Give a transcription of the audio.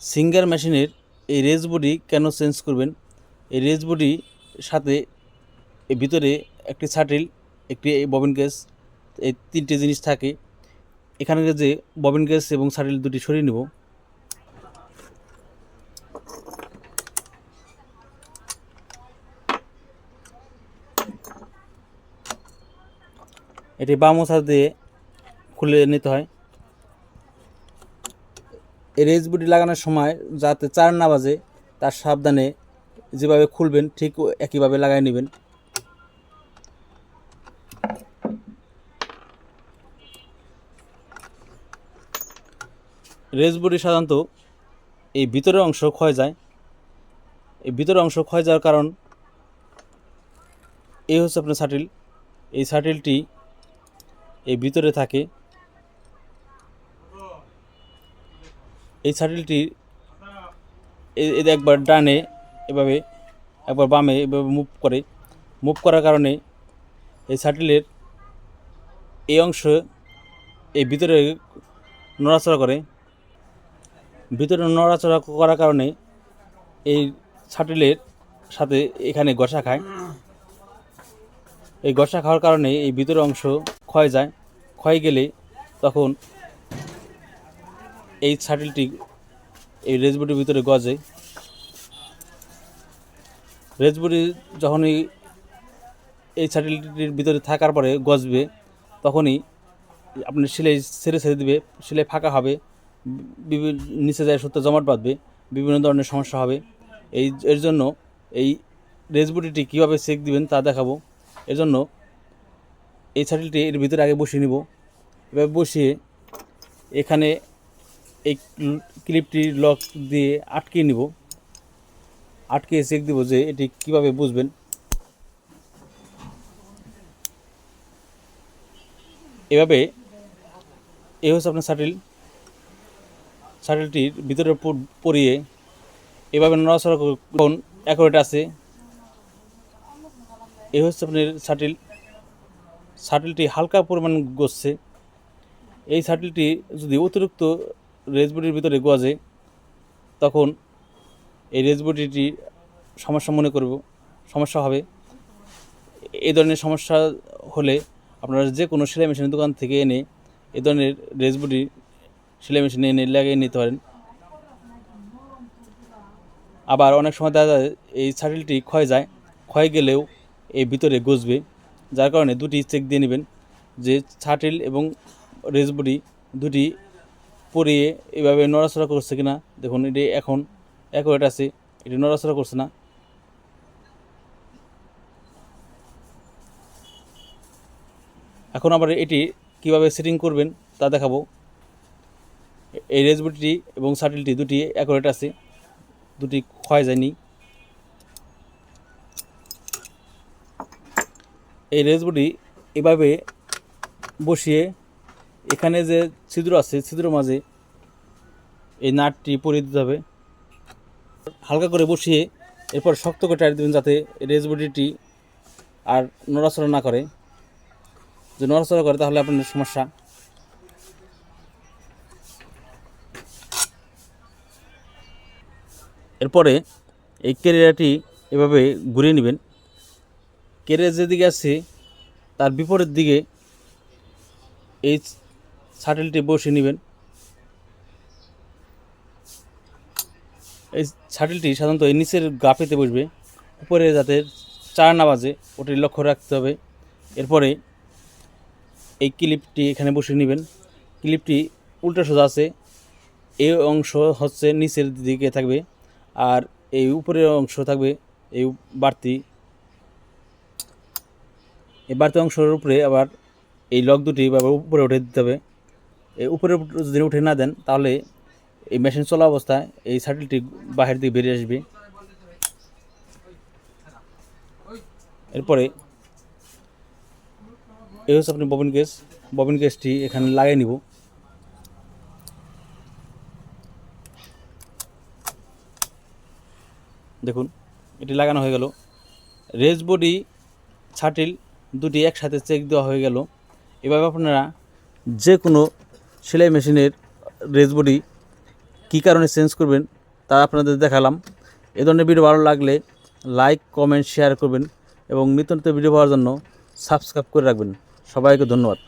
Singer মেশিনের এই race body কেন চেঞ্জ করবেন? এই রেস বডি সাথে ভিতরে একটি শাটিল, একটি ববিন কেস এই তিনটে জিনিস থাকে। এখানে যে ববিন কেস এবং শাটিল দুটি সরিয়ে নেব। এটি বাম হাত দিয়ে খুলে নিতে হয়। এই রেস বুটি লাগানোর সময় যাতে চার না বাজে, তার সাবধানে যেভাবে খুলবেন, ঠিক একইভাবে লাগাই নেবেন। রেস বুটি সাধারণত এই ভিতরের অংশ ক্ষয় যায়। এই ভিতরের অংশ ক্ষয় যাওয়ার কারণ এই হচ্ছে আপনার শাটিল এই শাটিলটি এই ভিতরে থাকে। এই শাটিলটি এ- এ একবার ডানে এভাবে, একবার বামে এভাবে মুভ করে মুভ করার কারণে এই শাটিলের এই অংশ এই ভিতরে নড়াচড়া করে। ভিতরে নড়াচড়া করার কারণে এই শাটিলের সাথে এখানে ঘষা খায়। এই ঘষা খাওয়ার কারণে এই ভিতরের অংশ ক্ষয় যায়। ক্ষয় গেলে তখন এই শাটিলটি এই রেজবুটির ভিতরে গজে। রেজবুটি যখনই এই শাটিলটির ভিতরে থাকার পরে গজবে, তখনই আপনি সেলাই ছেড়ে ছেড়ে দিবে, সেলাই ফাঁকা হবে বিভিন্ন নিচে যায় সত্য জমাট বাঁধবে, বিভিন্ন ধরনের সমস্যা হবে। এই এর জন্য এই রেজবুটিটি কীভাবে চেক দিবেন তা দেখাবো। এর জন্য এই শাটিলটি এর ভিতরে আগে বসিয়ে নিব। এভাবে বসিয়ে এখানে এই ক্লিপটি লক দিয়ে আটকে নিব। আটকে চেক দিব যে এটি কীভাবে বুঝবেন। এভাবে এই হচ্ছে আপনার শাটিল। শাটিলটির ভিতরে পরিয়ে এভাবে নড়াচড়া কোন অ্যাকোরেট আছে। এই হচ্ছে আপনার শাটিল। শাটিলটি হালকা পরিমাণ গসছে। এই শাটিলটি যদি অতিরিক্ত রেজবুটির ভিতরে গজে তখন এই রেজবুটিটি সমস্যা মনে করব, সমস্যা হবে। এই ধরনের সমস্যা হলে আপনারা যে কোনো সেলাই মেশিনের দোকান থেকে এনে এ ধরনের রেজবুটি সেলাই মেশিনে এনে লাগিয়ে নিতে পারেন। আবার অনেক সময় দেখা যায় এই শাটিলটি ক্ষয় যায়, ক্ষয় গেলেও এই ভিতরে গজবে, যার কারণে দুটি চেক দিয়ে নেবেন যে শাটিল এবং রেজবুটি দুটি পরিয়ে এভাবে নড়াচড়া করছে কিনা, দেখুন এটি এখন অ্যাকোরেট আছে, এটি নড়াচড়া করছে না। এখন আবার এটি কীভাবে সেটিং করবেন তা দেখাবো। এই রেজবুটিটি এবং শাটিলটি দুটি অ্যাকোরেট আছে, দুটি ক্ষয় যায়নি। এই রেজবুটি এভাবে বসিয়ে এখানে যে ছিদ্র আছে ছিদ্র মাঝে এই নাটটি পরিয়ে দিতে হবে। হালকা করে বসিয়ে এরপর শক্ত করে টাইট দেবেন যাতে রেজবুটিটি আর নড়াচড়া না করে। যদি নড়াচড়া করে তাহলে আপনার সমস্যা। এরপরে এই কেরিয়াটি এভাবে ঘুরিয়ে নেবেন। কেরিয়ার যেদিকে আছে, তার বিপরীত দিকে এই শাটেলটি বসিয়ে নেবেন। এই শাটেলটি সাধারণত এই নিচের গাফেতে বসবে। উপরে যাতে চার না বাজে, ওটি লক্ষ্য রাখতে হবে। এরপরে এই ক্লিপটি এখানে বসিয়ে নেবেন। ক্লিপটি উল্টো সোজা আছে, এই অংশ হচ্ছে নিচের দিকে থাকবে আর এই উপরের অংশ থাকবে এই বাড়তি। এই বাড়তি অংশের উপরে আবার এই লক দুটি আবার উপরে উঠে দিতে হবে। উপরে যদি উঠে না দেন, তাহলে এই মেশিন চলা অবস্থায় এই শাটিলটি বাহির দিকে বেরিয়ে আসবে। এরপরে এই হচ্ছে আপনি ববিন কেস ববিন কেসটি এখানে লাগিয়ে নিব। দেখুন, এটি লাগানো হয়ে গেল। রেজ বডি ছাটিল দুটি একসাথে চেক দেওয়া হয়ে গেল। এভাবে আপনারা যে কোনো সেলাই মেশিনের রেজবডি কী কারণে চেঞ্জ করবেন তা আপনাদের দেখালাম। এ ধরনের ভিডিও ভালো লাগলে লাইক কমেন্ট শেয়ার করবেন এবং নিত্য ভিডিও পাওয়ার জন্য সাবস্ক্রাইব করে রাখবেন। সবাইকে ধন্যবাদ।